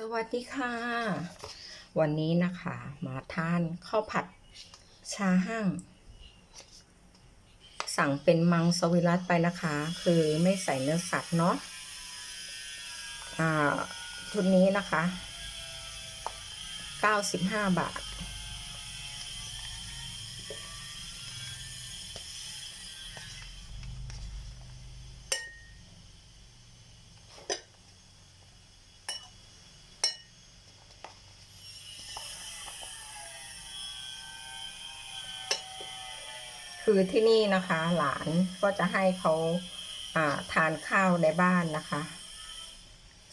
สวัสดีค่ะ วันนี้นะคะมาทานข้าวผัดชาห้าง สั่งเป็นมังสวิรัตไปนะคะ คือไม่ใส่เนื้อสัตว์เนาะอ่าชุดนี้นะคะ 95 บาท คือที่นี่นะคะ หลานก็จะให้เขาาทานข้าวในบ้านนะคะ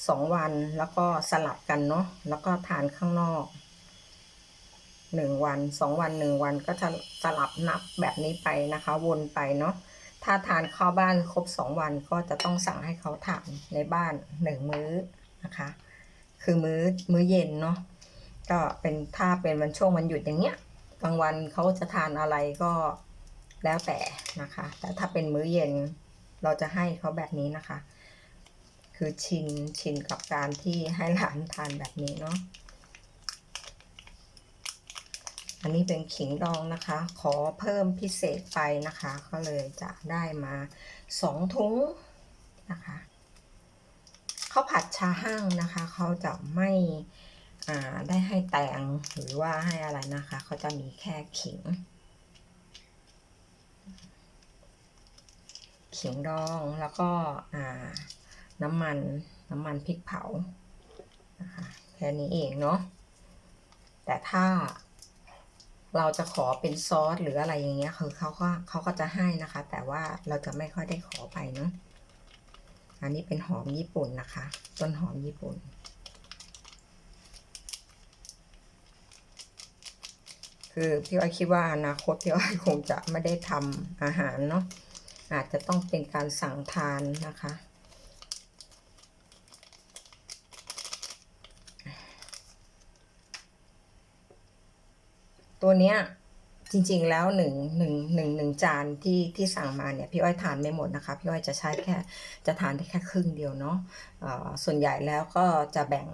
สองวันแล้วก็สลับกันเนาะแล้วก็ทานข้างนอกหนึ่งวันสองวันหนึ่งวันก็จะสลับนับแบบนี้ไปนะคะ วนไปเนาะถ้าทานข้าวบ้านครบสองวันก็จะต้องสั่งให้เขาทานในบ้านหนึ่งมื้อนะคะ คือมื้อมื้อเย็นเนาะก็เป็นถ้าเป็นวันช่วงวันหยุดอย่างเงี้ยกลางวันเขาจะทานอะไรก็ แล้วแต่นะคะ แต่ถ้าเป็นมื้อเย็นเราจะให้เขาแบบนี้นะคะ คือชินชินกับการที่ให้หลานทานแบบนี้เนาะอันนี้เป็นขิงดองนะคะ ขอเพิ่มพิเศษไปนะคะ ก็เลยจะได้มาสองถุงนะคะข้าวผัดชาห้างนะคะ เขาจะไม่อ่าได้ให้แตงหรือว่าให้อะไรนะคะ เขาจะมีแค่ขิง ขิงดองแล้วก็น้ำมันน้ำมันพริกเผานะคะแค่นี้เองเนาะแต่ถ้าเราจะขอเป็นซอสหรืออะไรอย่างเงี้ยคือเขาก็เขาก็จะให้นะคะ แต่ว่าเราจะไม่ค่อยได้ขอไปเนาะอันนี้เป็นหอมญี่ปุ่นนะคะต้นหอมญี่ปุ่น คือพี่อ้อยคิดว่าอนาคตพี่อ้อยคงจะไม่ได้ทำอาหารเนาะ อาจจะต้องเป็นการสั่งทานนะคะ ตัวเนี้ยจริงๆแล้วหนึ่งหนึ่งหนึ่งหนึ่งจานที่ที่สั่งมาเนี่ยพี่อ้อยทานไม่หมดนะคะพี่อ้อยจะใช้แค่จะทานได้แค่ครึ่งเดียวเนาะส่วนใหญ่แล้วก็จะแบ่ง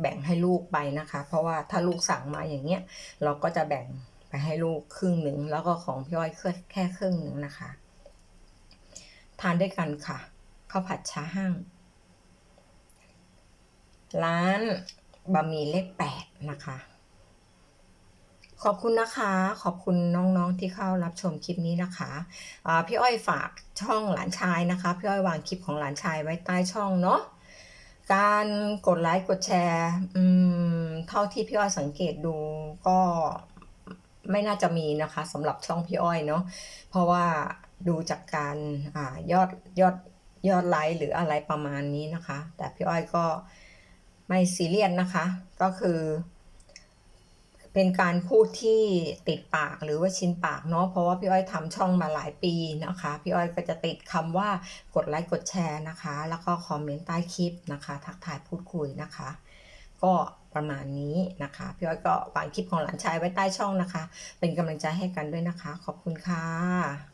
แบ่งให้ลูกไปนะคะ เพราะว่าถ้าลูกสั่งมาอย่างเงี้ยเราก็จะแบ่งไปให้ลูกครึ่งหนึ่งแล้วก็ของพี่อ้อยแค่ครึ่งหนึ่งนะคะ ทานด้วยกันค่ะข้าวผัดชาห้าง ร้านบะหมี่เลขแปดนะคะ ขอบคุณนะคะ ขอบคุณน้องๆที่เข้ารับชมคลิปนี้นะคะพี่อ้อยฝากช่องหลานชายนะคะ พี่อ้อยวางคลิปของหลานชายไว้ใต้ช่องเนาะการกดไลค์กดแชร์เท่าที่พี่อ้อยสังเกตดูก็ไม่น่าจะมีนะคะสำหรับช่องพี่อ้อยเนาะเพราะว่า ดูจากการอายอดยอดยอดไลค์หรืออะไรประมาณนี้นะคะ แต่พี่อ้อยก็ไม่ซีเรียสนะคะ ก็คือ เป็นการพูดที่ติดปากหรือว่าชินปากเนาะเพราะว่าพี่อ้อยทำช่องมาหลายปีนะคะ พี่อ้อยก็จะติดคำว่ากดไลค์กดแชร์นะคะ แล้วก็คอมเมนต์ใต้คลิปนะคะ ทักทายพูดคุยนะคะ ก็ประมาณนี้นะคะ พี่อ้อยก็วางคลิปของหลานชายไว้ใต้ช่องนะคะ เป็นกำลังใจให้กันด้วยนะคะ ขอบคุณค่ะ